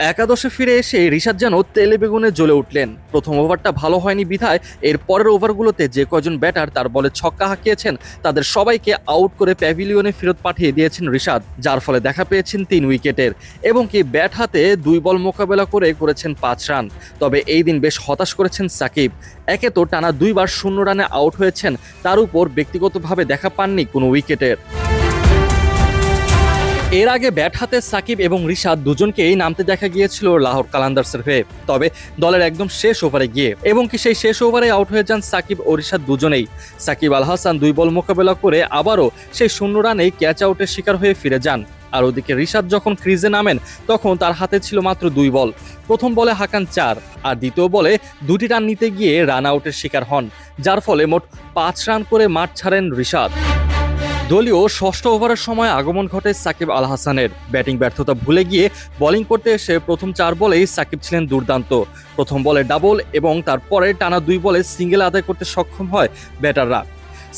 একাদশে ফিরে এসে রিশাদ যেন তেলে বেগুনে জ্বলে উঠলেন। প্রথম ওভারটা ভালো হয়নি বিধায়, এর পরের ওভারগুলোতে যে কজন ব্যাটার তার বলে ছক্কা হাঁকিয়েছেন, তাদের সবাইকে আউট করে প্যাভিলিয়নে ফেরত পাঠিয়ে দিয়েছেন রিশাদ, যার ফলে দেখা পেয়েছেন তিন উইকেটের। এবং কি ব্যাট হাতে দুই বল মোকাবেলা করে করেছেন পাঁচ রান। তবে এই দিন বেশ হতাশ করেছেন সাকিব। একে তো টানা দুইবার শূন্য রানে আউট হয়েছেন, তার উপর ব্যক্তিগতভাবে দেখা পাননি কোনো উইকেটের। এর আগে ব্যাট হাতে সাকিব এবং রিশাদ দুজনকেই নামতে দেখা গিয়েছিল লাহোর কালান্দার্সের হয়ে। তবে দলের একদম শেষ ওভারে গিয়ে, এবং কি সেই শেষ ওভারে আউট হয়ে যান সাকিব ও রিশাদ দুজনেই। সাকিব আল হাসান দুই বল মোকাবেলা করে আবারও সেই শূন্য রানেই ক্যাচ আউটের শিকার হয়ে ফিরে যান। আর ওদিকে রিশাদ যখন ক্রিজে নামেন, তখন তার হাতে ছিল মাত্র দুই বল। প্রথম বলে হাকান চার, আর দ্বিতীয় বলে দুটি রান নিতে গিয়ে রান আউটের শিকার হন, যার ফলে মোট পাঁচ রান করে মাঠ ছাড়েন রিশাদ। দলীয় ষষ্ঠ ওভারের সময় আগমন ঘটে সাকিব আল হাসানের। ব্যাটিং ব্যর্থতা ভুলে গিয়ে বোলিং করতে এসে প্রথম চার বলেই সাকিব ছিলেন দুর্দান্ত। প্রথম বলে ডাবল এবং তারপরে টানা দুই বলে সিঙ্গেল আদায় করতে সক্ষম হয় ব্যাটাররা।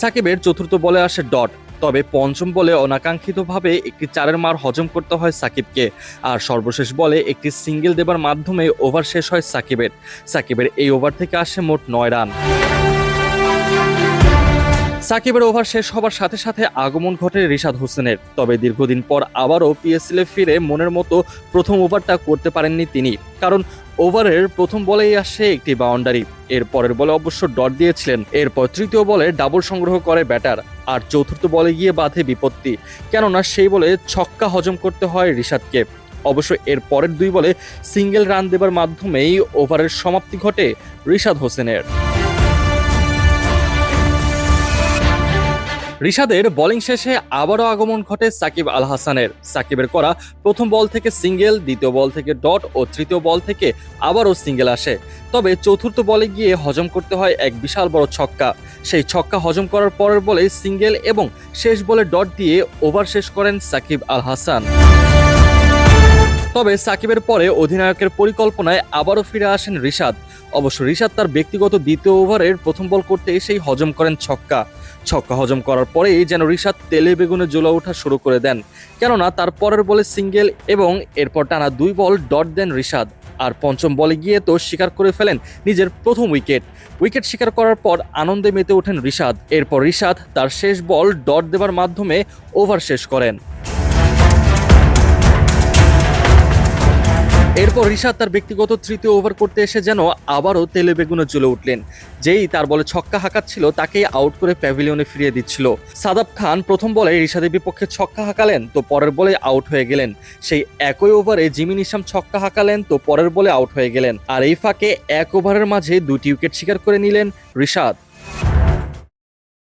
সাকিবের চতুর্থ বলে আসে ডট, তবে পঞ্চম বলে অনাকাঙ্ক্ষিতভাবে একটি চারের মার হজম করতে হয় সাকিবকে। আর সর্বশেষ বলে একটি সিঙ্গেল দেবার মাধ্যমে ওভার শেষ হয় সাকিবের। সাকিবের এই ওভার থেকে আসে মোট নয় রান। সাকিবের ওভার শেষ হবার সাথে সাথে আগমন ঘটে রিশাদ হোসেনের। তবে দীর্ঘদিন পর আবারও পিএসএলে ফিরে মনের মতো প্রথম ওভারটা করতে পারেননি তিনি। কারণ ওভারের প্রথম বলেই আসে একটি বাউন্ডারি। এর পরের বলে অবশ্য ডট দিয়েছিলেন। এরপর তৃতীয় বলে ডাবল সংগ্রহ করে ব্যাটার। আর চতুর্থ বলে গিয়ে বাধে বিপত্তি। কেননা সেই বলে ছক্কা হজম করতে হয় রিশাদকে। অবশ্য এর পরের দুই বলে সিঙ্গেল রান দেবার মাধ্যমেই ওভারের সমাপ্তি ঘটে রিশাদ হোসেনের। রিশাদের বোলিং শেষে আবারও আগমন ঘটে সাকিব আল হাসানের সাকিবের করা প্রথম বল থেকে সিঙ্গেল, দ্বিতীয় বল থেকে ডট ও তৃতীয় বল থেকে আবারও সিঙ্গেল আসে। তবে চতুর্থ বলে গিয়ে হজম করতে হয় এক বিশাল বড় ছক্কা। সেই ছক্কা হজম করার পরের বলে সিঙ্গেল এবং শেষ বলে ডট দিয়ে ওভার শেষ করেন সাকিব আল হাসান তবে সাকিবের পরে অধিনায়কের পরিকল্পনায় আবারও ফিরে আসেন রিশাদ। অবশ্য রিশাদ তার ব্যক্তিগত দ্বিতীয় ওভারের প্রথম বল করতে এসেই হজম করেন ছক্কা। ছক্কা হজম করার পরেই যেন রিশাদ তেলে বেগুনে জ্বলে ওঠা শুরু করে দেন। কেননা তার পরের বলে সিঙ্গেল এবং এরপর টানা দুই বল ডট দেন রিশাদ। আর পঞ্চম বলে গিয়ে তো শিকার করে ফেলেন নিজের প্রথম উইকেট। উইকেট শিকার করার পর আনন্দে মেতে ওঠেন রিশাদ। এরপর রিশাদ তার শেষ বল ডট দেবার মাধ্যমে ওভার শেষ করেন। এরপর রিশাদ তার ব্যক্তিগত তৃতীয় ওভার করতে এসে যেন আবারও তেলে বেগুনে জ্বলে উঠলেন। যেই তার বলে ছক্কা হাঁকাচ্ছিল, তাকেই আউট করে প্যাভিলিয়নে ফিরিয়ে দিচ্ছিল। সাদাব খান প্রথম বলে রিশাদের বিপক্ষে ছক্কা হাঁকালেন, তো পরের বলে আউট হয়ে গেলেন। সেই একই ওভারে জিমি নিশাম ছক্কা হাঁকালেন, তো পরের বলে আউট হয়ে গেলেন। আর এই ফাঁকে এক ওভারের মাঝে দুটি উইকেট শিকার করে নিলেন রিশাদ।